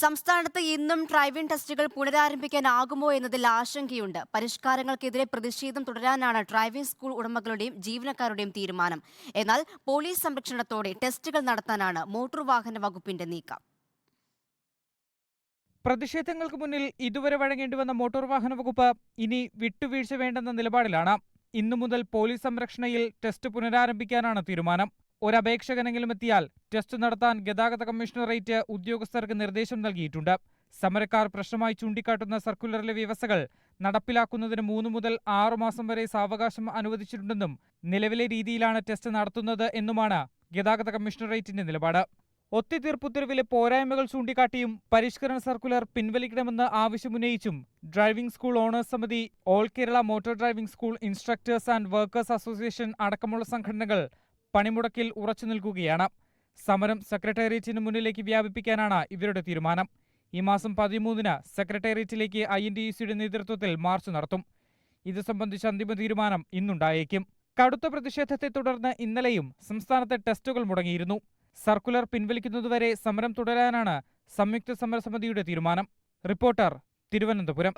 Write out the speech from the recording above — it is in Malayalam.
സംസ്ഥാനത്ത് ഇന്നും ഡ്രൈവിംഗ് ടെസ്റ്റുകൾ പുനരാരംഭിക്കാനാകുമോ എന്നതിൽ ആശങ്കയുണ്ട്. പരിഷ്കാരങ്ങൾക്കെതിരെ പ്രതിഷേധം തുടരാനാണ് ഡ്രൈവിംഗ് സ്കൂൾ ഉടമകളുടെയും ജീവനക്കാരുടെയും തീരുമാനം. എന്നാൽ പോലീസ് സംരക്ഷണത്തോടെ ടെസ്റ്റുകൾ നടത്താനാണ് മോട്ടോർ വാഹന വകുപ്പിന്റെ നീക്കം. പ്രതിഷേധങ്ങൾക്ക് മുന്നിൽ ഇതുവരെ വഴങ്ങേണ്ടി വന്ന മോട്ടോർ വാഹന വകുപ്പ് ഇനി വിട്ടുവീഴ്ച വേണ്ടെന്ന നിലപാടിലാണ്. ഇന്നു മുതൽ പോലീസ് സംരക്ഷണയിൽ ടെസ്റ്റ് പുനരാരംഭിക്കാനാണ് തീരുമാനം. ഒരപേക്ഷകനെങ്കിലും എത്തിയാൽ ടെസ്റ്റ് നടത്താൻ ഗതാഗത കമ്മീഷണറേറ്റ് ഉദ്യോഗസ്ഥർക്ക് നിർദ്ദേശം നൽകിയിട്ടുണ്ട്. സമരക്കാർ പ്രശ്നമായി ചൂണ്ടിക്കാട്ടുന്ന സർക്കുലറിലെ വ്യവസ്ഥകൾ നടപ്പിലാക്കുന്നതിന് മൂന്ന് മുതൽ ആറു മാസം വരെ സാവകാശം അനുവദിച്ചിട്ടുണ്ടെന്നും നിലവിലെ രീതിയിലാണ് ടെസ്റ്റ് നടത്തുന്നത് എന്നുമാണ് ഗതാഗത കമ്മീഷണറേറ്റിന്റെ നിലപാട്. ഒത്തുതീർപ്പുത്തരവിലെ പോരായ്മകൾ ചൂണ്ടിക്കാട്ടിയും പരിഷ്കരണ സർക്കുലർ പിൻവലിക്കണമെന്ന് ആവശ്യമുന്നയിച്ചും ഡ്രൈവിംഗ് സ്കൂൾ ഓണേഴ്സ് സമിതി all Kerala motor driving school instructors and workers association അടക്കമുള്ള സംഘടനകൾ പണിമുടക്കിൽ ഉറച്ചു നിൽക്കുകയാണ്. സമരം സെക്രട്ടേറിയറ്റിന് മുന്നിലേക്ക് വ്യാപിപ്പിക്കാനാണ് ഇവരുടെ തീരുമാനം. ഈ മാസം പതിമൂന്നിന് സെക്രട്ടേറിയറ്റിലേക്ക് ഐ എൻ ഡി സിയുടെ നേതൃത്വത്തിൽ മാർച്ച് നടത്തും. ഇത് സംബന്ധിച്ച അന്തിമ തീരുമാനം ഇന്നുണ്ടായേക്കും. കടുത്ത പ്രതിഷേധത്തെ തുടർന്ന് ഇന്നലെയും സംസ്ഥാനത്തെ ടെസ്റ്റുകൾ മുടങ്ങിയിരുന്നു. സർക്കുലർ പിൻവലിക്കുന്നതുവരെ സമരം തുടരാനാണ് സംയുക്ത സമരസമിതിയുടെ തീരുമാനം. റിപ്പോർട്ടർ തിരുവനന്തപുരം.